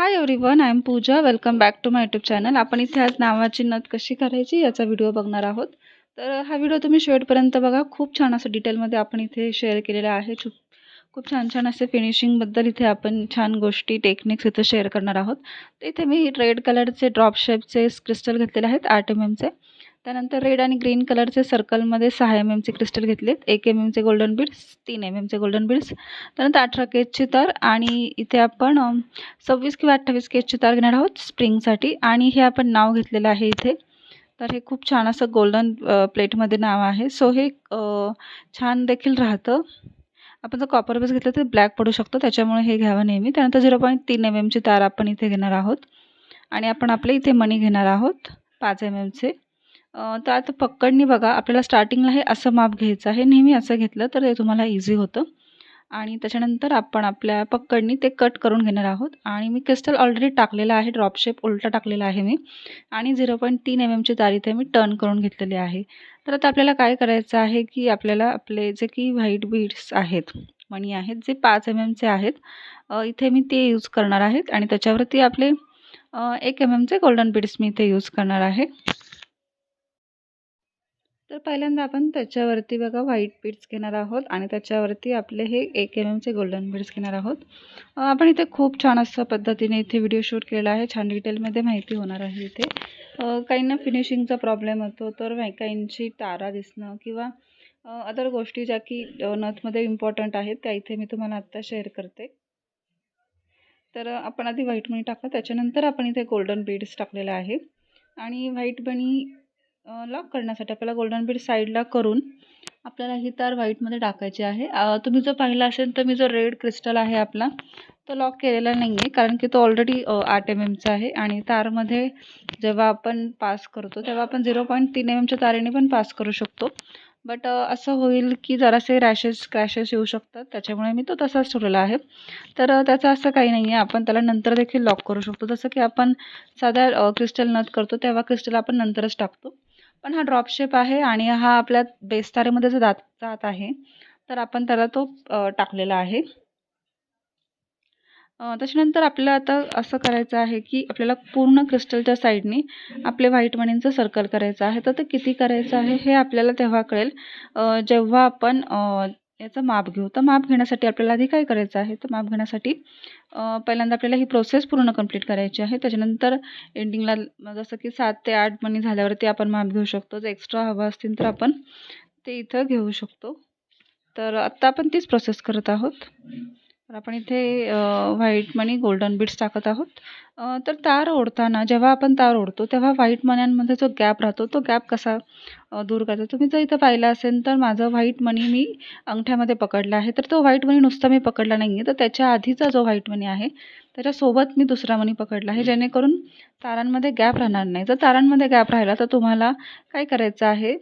Hi everyone I am Pooja welcome back to my YouTube channel आपण इथे आज नावाची नथ कशी करायची याचा व्हिडिओ बघणार आहोत. तर हा व्हिडिओ तुम्ही शेवटपर्यंत बघा. खूप छान असं डिटेलमध्ये आपण इथे शेअर केलेला आहे. खूप खूप छान छान असे फिनिशिंगबद्दल इथे आपण छान गोष्टी टेक्निक्स इथे शेअर करणार आहोत. तर इथे मी रेड कलरचे ड्रॉप शेपचे क्रिस्टल घेतलेले आहेत आठ एम एमचे त्यानंतर रेड आणि ग्रीन कलरचे सर्कलमध्ये सहा एम एमचे क्रिस्टल घेतलेत. एक एम एमचे गोल्डन बीड्स तीन एम एमचे गोल्डन बीड्स त्यानंतर अठरा केजची तार आणि इथे आपण सव्वीस किंवा अठ्ठावीस केजची तार घेणार आहोत स्प्रिंगसाठी आणि हे आपण नाव घेतलेलं आहे इथे. तर हे खूप छान असं गोल्डन प्लेटमध्ये नाव आहे. सो हे छान देखील राहतं. आपण जर कॉपर बेस घेतलं तर ब्लॅक पडू शकतो. त्याच्यामुळे हे घ्यावं नेहमी. त्यानंतर झिरो पॉईंट तीन एम एमची तार आपण इथे घेणार आहोत. आणि आपण आपले इथे मणी घेणार आहोत. पाच एम एमचे तर आता पक्कडनी बघा आपल्याला स्टार्टिंगला हे असं माप घ्यायचं आहे. नेहमी असं घेतलं तर ते तुम्हाला इझी होतं. आणि त्याच्यानंतर आपण आपल्या पक्कडनी ते कट करून घेणार आहोत. आणि मी क्रिस्टल ऑलरेडी टाकलेलं आहे ड्रॉप शेप उलटा टाकलेला आहे मी. आणि झिरो पॉईंट तीन mm एम एमची तारी ते मी टर्न करून घेतलेली आहे. तर आता आपल्याला काय करायचं आहे की आपल्याला आपले जे की व्हाईट बीड्स आहेत मणी आहेत जे पाच mm एम एमचे आहेत इथे मी ते यूज करणार आहेत. आणि त्याच्यावरती आपले एक एम एमचे गोल्डन बीड्स मी इथे यूज करणार आहे. तर पहिल्यांदा आपण त्याच्यावरती बघा व्हाईट बीड्स घेणार आहोत आणि त्याच्यावरती आपले हे एक एम एमचे गोल्डन बीड्स घेणार आहोत. आपण इथे खूप छान असं पद्धतीने इथे व्हिडिओ शूट केला आहे. छान डिटेलमध्ये माहिती होणार आहे इथे. काहींना फिनिशिंगचा प्रॉब्लेम होतो तर काहींची तारा दिसणं किंवा अदर गोष्टी ज्या की नथमध्ये इम्पॉर्टंट आहेत त्या इथे मी तुम्हाला आत्ता शेअर करते. तर आपण आधी व्हाईट मणी टाकलं. त्याच्यानंतर आपण इथे गोल्डन बीड्स टाकलेलं आहे. आणि व्हाईट मणी लॉक करण्यासाठी आपल्याला गोल्डन बीड साईडला करून आपल्याला ही तार व्हाईटमध्ये टाकायची आहे. तुम्ही जर पाहिलं असेल तर मी जो रेड क्रिस्टल आहे आपला तो लॉक केलेला नाही आहे कारण की तो ऑलरेडी आठ एम एमचा आहे आणि तारमध्ये जेव्हा आपण पास करतो तेव्हा आपण झिरो पॉईंट तीन एम एमच्या तारेने पण पास करू शकतो. बट असं होईल की जरासे रॅशेस क्रॅशेस येऊ शकतात त्याच्यामुळे मी तो तसाच ठेवलेला आहे. तर त्याचं असं काही नाही आहे आपण त्याला नंतर देखील लॉक करू शकतो. जसं की आपण साध्या क्रिस्टल नथ करतो तेव्हा क्रिस्टल आपण नंतरच टाकतो. पण हा ड्रॉप शेप आहे आणि हा आपल्या बेस्तारेमध्ये जो जात जात आहे तर आपण त्याला तो टाकलेला आहे. त्याच्यानंतर आपल्याला आता असं करायचं आहे की आपल्याला पूर्ण क्रिस्टलच्या साईडनी आपले व्हाईट मणींचं सर्कल करायचं आहे. तर ते किती करायचं आहे हे आपल्याला तेव्हा कळेल. जेव्हा आपण याचं माप घेऊ. तर माप घेण्यासाठी आपल्याला आधी काय करायचं आहे? तर माप घेण्यासाठी पहिल्यांदा आपल्याला ही प्रोसेस पूर्ण कंप्लीट करायची आहे. त्याच्यानंतर एंडिंगला जसं की सात ते आठ मणी झाल्यावरती आपण माप घेऊ शकतो. जर एक्स्ट्रा हवं असतील तर आपण ते इथं घेऊ शकतो. तर आत्ता आपण तीच प्रोसेस करत आहोत. तर आपण इथे व्हाईट मणी गोल्डन बीट्स टाकत आहोत. तर तार ओढताना जेव्हा आपण तार ओढतो तेव्हा व्हाईट मण्यांमध्ये जो गॅप राहतो तो गॅप कसा दूर करतो? तुम्ही जर इथं पाहिलं असेल तर माझं व्हाईट मणी मी अंगठ्यामध्ये पकडला आहे. तर तो व्हाईट मणी नुसता मी पकडला नाही आहे तर त्याच्या आधीचा जो व्हाईट मणी आहे त्याच्यासोबत मी दुसरा मणी पकडला आहे जेणेकरून तारांमध्ये गॅप राहणार नाही. जर तारांमध्ये गॅप राहिला तर तुम्हाला काय करायचं आहे?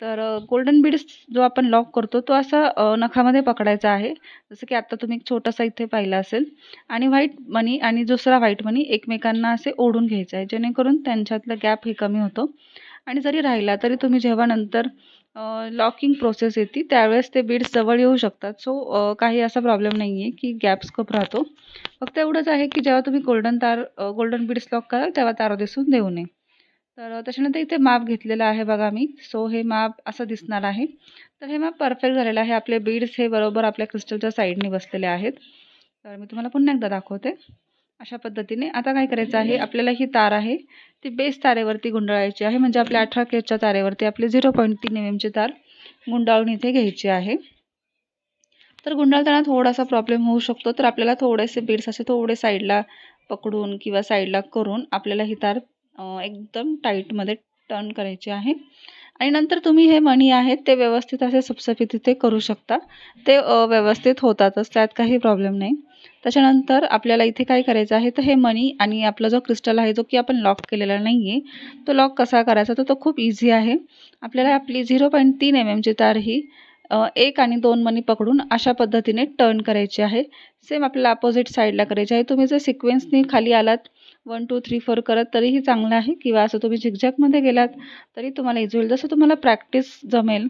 तर गोल्डन बीड्स जो आपण लॉक करतो तो असा नखामध्ये पकडायचा आहे. जसं की आत्ता तुम्ही एक छोटासा इथे पाहिला असेल. आणि व्हाईट मनी आणि दुसरा व्हाईट मनी एकमेकांना असे ओढून घ्यायचं आहे. जेणेकरून त्यांच्यातलं गॅप हे कमी होतो. आणि जरी राहिला तरी तुम्ही जेव्हा नंतर लॉकिंग प्रोसेस येते त्यावेळेस ते बीड्स जवळ येऊ शकतात. सो काही असा प्रॉब्लेम नाही आहे की गॅप्स खूप राहतो. फक्त एवढंच आहे की जेव्हा तुम्ही गोल्डन तार गोल्डन बीड्स लॉक कराल तेव्हा तारो दिसून देऊ नये. तर त्याच्यानंतर इथे माप घेतलेलं आहे बघा मी. सो हे माप असं दिसणार आहे. तर हे माप परफेक्ट झालेलं आहे. आपले बीड्स हे बरोबर आपल्या क्रिस्टलच्या साईडने बसलेले आहेत. तर मी तुम्हाला पुन्हा एकदा दाखवते. अशा पद्धतीने आता काय करायचं आहे? आपल्याला ही तार आहे. ती बेस तारेवरती गुंडाळायची आहे. म्हणजे आपल्या अठरा केजच्या तारेवरती आपली झिरो पॉईंट तीन एम एमची तार गुंडाळून इथे घ्यायची आहे. तर गुंडाळताना थोडासा प्रॉब्लेम होऊ शकतो. तर आपल्याला थोडेसे बीड्स असे थोडे साईडला पकडून किंवा साईडला करून आपल्याला ही तार एकदम टाईटमध्ये टर्न करायची आहे. आणि नंतर तुम्ही हे मणी आहेत ते व्यवस्थित असे सपसपीत तिथे करू शकता. ते व्यवस्थित होतातच त्यात काही प्रॉब्लेम नाही. त्याच्यानंतर आपल्याला इथे काय करायचं आहे तर हे मणी आणि आपला जो क्रिस्टल आहे जो की आपण लॉक केलेला नाही आहे तो लॉक कसा करायचा तर तो खूप इझी आहे. आपल्याला आपली झिरो पॉईंट तीन एम एमची तार ही एक आणि दोन मणी पकडून अशा पद्धतीने टर्न करायची आहे. सेम आपल्याला अपोजिट साईडला करायची आहे. तुम्ही जर सिक्वेन्सनी खाली आलात वन टू थ्री फोर करत तरीही चांगलं आहे. किंवा असं तुम्ही झिकझॅकमध्ये गेलात तरी तुम्हाला इझी होईल जसं तुम्हाला प्रॅक्टिस जमेल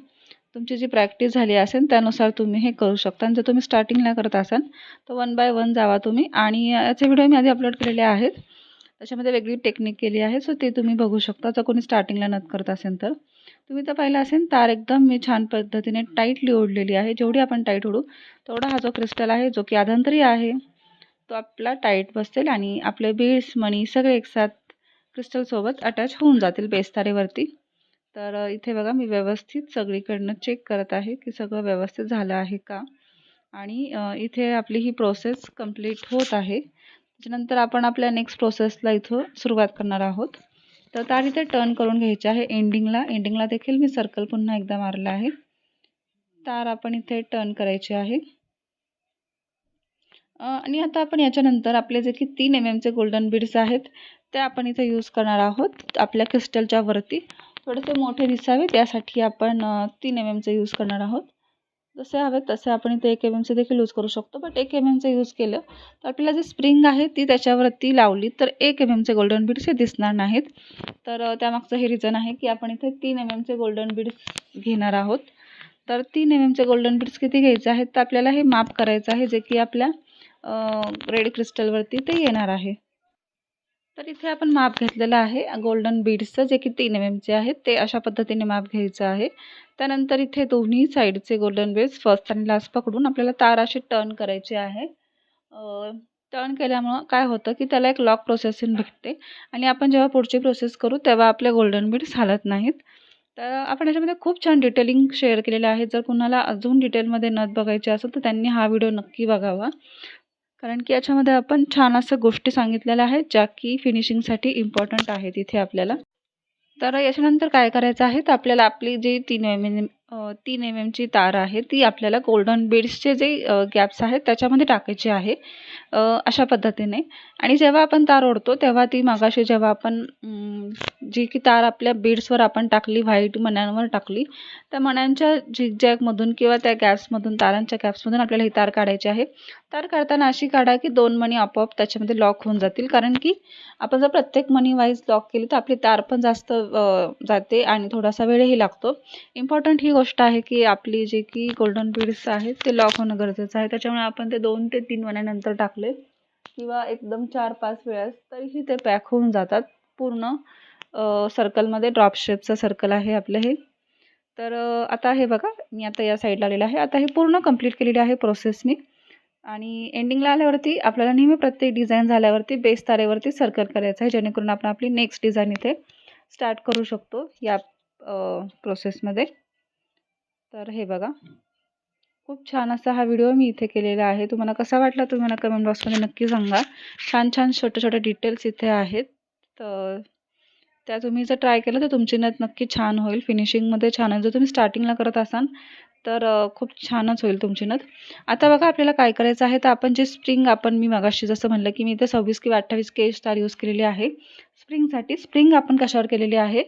तुमची जी प्रॅक्टिस झाली असेल त्यानुसार तुम्ही हे करू शकता. आणि जर तुम्ही स्टार्टिंगला करत असाल तर वन बाय वन जावा तुम्ही. आणि याचे व्हिडिओ मी आधी अपलोड केलेले आहेत. त्याच्यामध्ये वेगळी टेक्निक केली आहे सो ते तुम्ही बघू शकता. जर कोणी स्टार्टिंगला नत करत असेल तर. तुम्ही तर पाहिलं असेल तार एकदम मी छान पद्धतीने टाईटली ओढलेली आहे. जेवढी आपण टाईट ओढू तेवढा हा जो क्रिस्टल आहे जो की आधांतरी आहे तो आपला टाईट बसेल आणि आपले बीड्स मणी सगळे एकसाथ क्रिस्टलसोबत अटॅच होऊन जातील बेस्तारेवरती तर इथे बघा मी व्यवस्थित सगळीकडनं चेक करत आहे की सगळं व्यवस्थित झालं आहे का? आणि इथे आपली ही प्रोसेस कंप्लीट होत आहे. त्याच्यानंतर आपण आपल्या नेक्स्ट प्रोसेसला इथं सुरुवात करणार आहोत. तर तार इथे टर्न करून घ्यायचे आहे एंडिंगला एंडिंगला देखील मी सर्कल पुन्हा एकदा मारला आहे. तार आपण इथे टर्न करायची आहे. आणि आता आपण याच्यानंतर आपले जे की तीन एम एमचे गोल्डन बीड्स आहेत ते आपण इथे यूज करणार आहोत. आपल्या क्रिस्टलच्या वरती थोडेसे मोठे दिसावे त्यासाठी आपण तीन एम एमचे यूज करणार आहोत. जसे हवे तसे आपण इथे एक एम एमचे देखील यूज करू शकतो. बट एक एम एमचं यूज केलं तर आपल्याला जी स्प्रिंग आहे ती त्याच्यावरती लावली तर एक एम एमचे गोल्डन बीड्स हे दिसणार नाहीत. तर त्यामागचं हे रिझन आहे की आपण इथे तीन एम एमचे गोल्डन बीड्स घेणार आहोत. तर तीन एम एमचे गोल्डन बीड्स किती घ्यायचे आहेत? तर आपल्याला हे माप करायचं आहे जे की आपल्या रेड क्रिस्टलवरती ते येणार आहे. तर इथे आपण माप घेतलेलं आहे. गोल्डन बीड्सचं जे की तीन एम एमचे आहेत ते अशा पद्धतीने माप घ्यायचं आहे. त्यानंतर इथे दोन्ही साईडचे गोल्डन बीड्स फर्स्ट आणि लास्ट पकडून आपल्याला तार असे टर्न करायचे आहे. टर्न केल्यामुळं काय होतं की त्याला एक लॉक प्रोसेसिंग भेटते. आणि आपण जेव्हा पुढची प्रोसेस करू तेव्हा आपले गोल्डन बीड्स हालत नाहीत. तर आपण याच्यामध्ये खूप छान डिटेलिंग शेअर केलेलं आहे. जर कुणाला अजून डिटेलमध्ये नथ बघायची असेल तर त्यांनी हा व्हिडिओ नक्की बघावा. कारण की याच्यामध्ये आपण छान असं गोष्टी सांगितलेल्या आहेत ज्या की फिनिशिंगसाठी इम्पॉर्टंट आहेत इथे आपल्याला. तर याच्यानंतर काय करायचं आहे? तर आपल्याला आपली जी तीन एम एम तीन एम एमची तार आहे ती आपल्याला गोल्डन बीड्सचे जे गॅप्स आहेत त्याच्यामध्ये टाकायची आहे अशा पद्धतीने. आणि जेव्हा आपण तार ओढतो तेव्हा ती मागाशी जेव्हा आपण जी की तार आपल्या बीड्सवर आपण टाकली व्हाईट मण्यांवर टाकली त्या मण्यांच्या झिगजॅगमधून किंवा त्या गॅप्समधून तारांच्या गॅप्समधून आपल्याला ही तार काढायची आहे. तार काढताना अशी काढा की दोन मणी आपोआप त्याच्यामध्ये लॉक होऊन जातील कारण की आपण जर प्रत्येक मनी वाईज लॉक केली तर आपली तार पण जास्त जाते आणि थोडासा वेळही लागतो. इम्पॉर्टंट ही गोष्ट आहे की आपली जे की गोल्डन बीड्स आहेत ते लॉक होणं गरजेचं आहे. त्याच्यामुळे आपण ते दोन ते तीन महिन्यानंतर टाकले. किंवा एकदम चार पाच वेळेस तरीही ते पॅक होऊन जातात. पूर्ण सर्कलमध्ये ड्रॉप शेपचं सर्कल आहे आपलं हे. तर आता हे बघा मी आता या साईडला आलेलं आहे. आता हे पूर्ण कंप्लीट केलेली आहे प्रोसेस मी. आणि एंडिंगला आल्यावरती आपल्याला नेहमी प्रत्येक डिझाईन झाल्यावरती बेस तारेवरती सर्कल करायचं आहे जेणेकरून आपण आपली नेक्स्ट डिझाईन इथे स्टार्ट करू शकतो या प्रोसेसमध्ये तर हे बघा. खूप छान असा हा व्हिडिओ मी इथे केलेला आहे. तुम्हाला कसा वाटला तुम्ही मला कमेंट बॉक्समध्ये नक्की सांगा. छान छान छोटे छोटे डिटेल्स इथे आहेत. तर त्या तुम्ही जर ट्राय केलं तर तुमची नथ नक्की छान होईल. फिनिशिंगमध्ये छान आहे जर तुम्ही स्टार्टिंगला करत असाल तर खूप छानच होईल तुमची नथ. आता बघा आपल्याला काय करायचं आहे? तर आपण जे स्प्रिंग आपण मी मागाशी जसं म्हणलं की मी इथे सव्वीस किंवा अठ्ठावीस के स्टार यूज केलेली आहे. स्प्रिंगसाठी स्प्रिंग आपण कशावर केलेली आहे?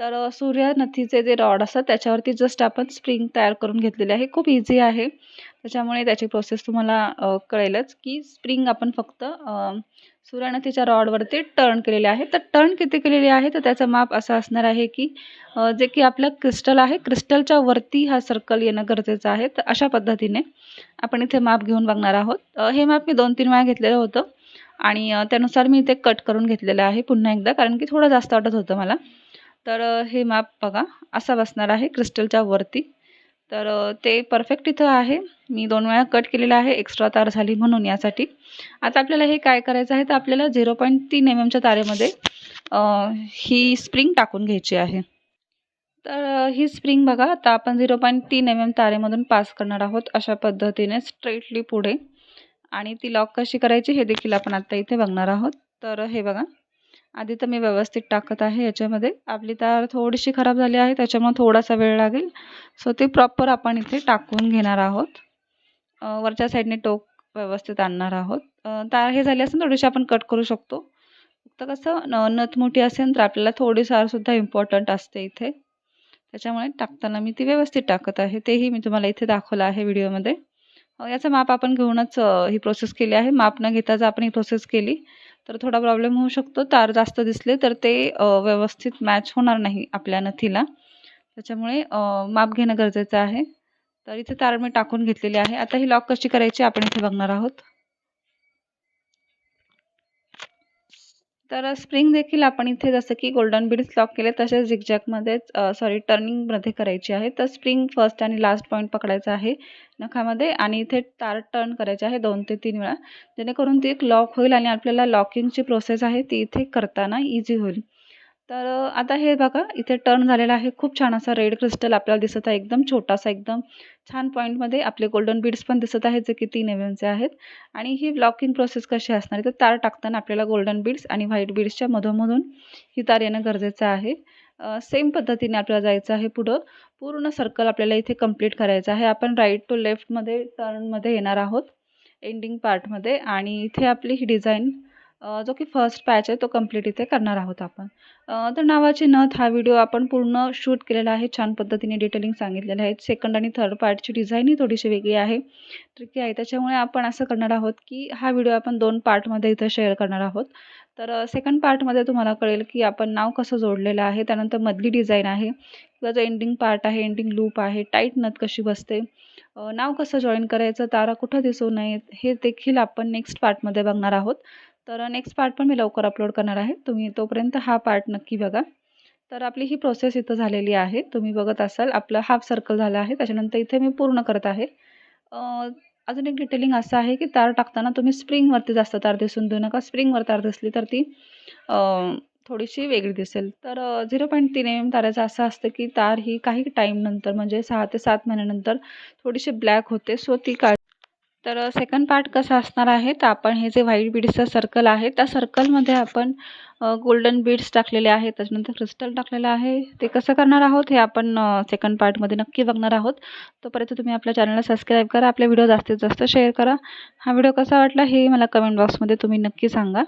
तर सूर्य नथीचे जे रॉड असतात त्याच्यावरती जस्ट आपण स्प्रिंग तयार करून घेतलेली आहे. खूप इझी आहे. त्याच्यामुळे त्याची प्रोसेस तुम्हाला कळेलच की स्प्रिंग आपण फक्त सूर्यानं तिच्या रॉडवरती टर्न केलेले आहे. तर टर्न किती केलेली आहे? तर त्याचं माप असं असणार आहे की जे की आपलं क्रिस्टल आहे. क्रिस्टलच्या वरती हा सर्कल येणं गरजेचं आहे. तर अशा पद्धतीने आपण इथे माप घेऊन बघणार आहोत. हे माप मी दोन तीन वेळा घेतलेलं होतं. आणि त्यानुसार मी इथे कट करून घेतलेलं आहे पुन्हा एकदा कारण की थोडं जास्त वाटत होतं मला. तर हे माप बघा. असा बसणार आहे क्रिस्टलच्या वरती. तर ते परफेक्ट इथं आहे. मी दोन वेळा कट केलेलं आहे. एक्स्ट्रा तार झाली म्हणून यासाठी. आता आपल्याला हे काय करायचं आहे? तर आपल्याला झिरो पॉईंट तीन एम एमच्या तारेमध्ये ही स्प्रिंग टाकून घ्यायची आहे. तर ही स्प्रिंग बघा आता आपण झिरो पॉईंट तीन एम एम तारेमधून पास करणार आहोत अशा पद्धतीने स्ट्रेटली पुढे. आणि ती लॉक कशी करायची हे देखील आपण आत्ता इथे बघणार आहोत. तर हे बघा. आधी तर मी व्यवस्थित टाकत आहे याच्यामध्ये. आपली तार थोडीशी खराब झाली आहे त्याच्यामुळे थोडासा वेळ लागेल. सो ते प्रॉपर आपण इथे टाकून घेणार आहोत. वरच्या साईडने टोक व्यवस्थित आणणार आहोत. तार हे झाली असेल थोडीशी आपण कट करू शकतो. फक्त कसं नथ मोठी असेल तर आपल्याला थोडी सारसुद्धा इम्पॉर्टंट असते इथे. त्याच्यामुळे टाकताना मी ती व्यवस्थित टाकत आहे. तेही मी तुम्हाला इथे दाखवलं आहे व्हिडिओमध्ये. याचं माप आपण घेऊनच ही प्रोसेस केली आहे. माप न घेता आपण ही प्रोसेस केली तर थोडा प्रॉब्लेम होऊ शकतो. तार जास्त दिसले तर ते व्यवस्थित मॅच होणार नाही आपल्या नथीला. त्याच्यामुळे माप घेणं गरजेचं आहे. तर इथे तार मी टाकून घेतलेली आहे. आता ही लॉक कशी करायची आपण इथे बघणार आहोत. तर स्प्रिंग देखील आपण इथे जसं की गोल्डन बीड्स लॉक केले तसेच झिगझॅगमध्येच सॉरी टर्निंगमध्ये करायची आहे. तर स्प्रिंग फर्स्ट आणि लास्ट पॉईंट पकडायचा आहे नखामध्ये आणि इथे तार टर्न करायचे आहे दोन ते तीन वेळा. जेणेकरून ती एक लॉक होईल आणि आपल्याला लॉकिंगची प्रोसेस आहे ती इथे करताना इझी होईल. तर आता हे बघा इथे टर्न झालेला आहे. खूप छान असा रेड क्रिस्टल आपल्याला दिसत आहे. एकदम छोटासा एकदम छान पॉईंटमध्ये आपले गोल्डन बीड्स पण दिसत आहेत जे की तीन एम एमचे आहेत. आणि ही ब्लॉकिंग प्रोसेस कशी असणार आहे? तर तार टाकताना आपल्याला गोल्डन बीड्स आणि व्हाईट बीड्सच्या मधोमधून ही तार येणं गरजेचं आहे. सेम पद्धतीने आपल्याला जायचं आहे पुढं. पूर्ण सर्कल आपल्याला इथे कंप्लीट करायचं आहे. आपण राईट टू लेफ्टमध्ये टर्नमध्ये येणार आहोत एंडिंग पार्टमध्ये आणि इथे आपली ही डिझाईन जो की फर्स्ट पॅच आहे तो कंप्लीट इथे करणार आहोत आपण. तर नावाची नथ हा व्हिडिओ आपण पूर्ण शूट केलेला आहे छान पद्धतीने डिटेलिंग सांगितलेलं आहे. सेकंड आणि थर्ड पार्टची डिझाईनही थोडीशी वेगळी आहे. ट्रिकी आहे त्याच्यामुळे आपण असं करणार आहोत की हा व्हिडिओ आपण दोन पार्टमध्ये इथं शेअर करणार आहोत. तर सेकंड पार्टमध्ये तुम्हाला कळेल की आपण नाव कसं जोडलेलं आहे त्यानंतर मधली डिझाईन आहे किंवा जो एंडिंग पार्ट आहे एंडिंग लूप आहे टाईट नथ कशी बसते नाव कसं जॉईन करायचं तारा कुठं दिसू नयेत हे देखील आपण नेक्स्ट पार्टमध्ये बघणार आहोत. तर नेक्स्ट पार्ट पण मी लवकर अपलोड करणार आहे. तुम्ही तोपर्यंत हा पार्ट नक्की बघा. तर आपली ही प्रोसेस इथं झालेली आहे. तुम्ही बघत असाल आपलं हाफ सर्कल झालं आहे. त्याच्यानंतर इथे मी पूर्ण करत आहे. अजून एक डिटेलिंग असं आहे की तार टाकताना तुम्ही स्प्रिंगवरती जास्त तार दिसून देऊ नका. स्प्रिंगवर तार दिसली तर ती थोडीशी वेगळी दिसेल. तर झिरो पॉईंट तीन एम ताराचं असं असतं की तार ही काही टाईम नंतर म्हणजे सहा ते सात महिन्यानंतर थोडीशी ब्लॅक होते. सो ती काळ तर सेकंड पार्ट कसा असणार आहे? तर आपण हे जे व्हाईट बीड्सचं सर्कल आहे त्या सर्कलमध्ये आपण गोल्डन बीड्स टाकलेले आहेत. त्याच्यानंतर क्रिस्टल टाकलेलं आहे. ते कसं करणार आहोत? हे आपण सेकंड पार्टमध्ये नक्की बघणार आहोत. तोपर्यंत तुम्ही आपल्या चॅनलला सबस्क्राईब करा. आपले व्हिडिओ जास्तीत जास्त शेअर करा. हा व्हिडिओ कसा वाटला हे मला कमेंट बॉक्समध्ये तुम्ही नक्की सांगा.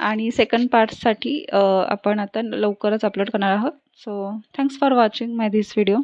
आणि सेकंड पार्टसाठी आपण आता लवकरच अपलोड करणार आहोत. So thanks for watching my this video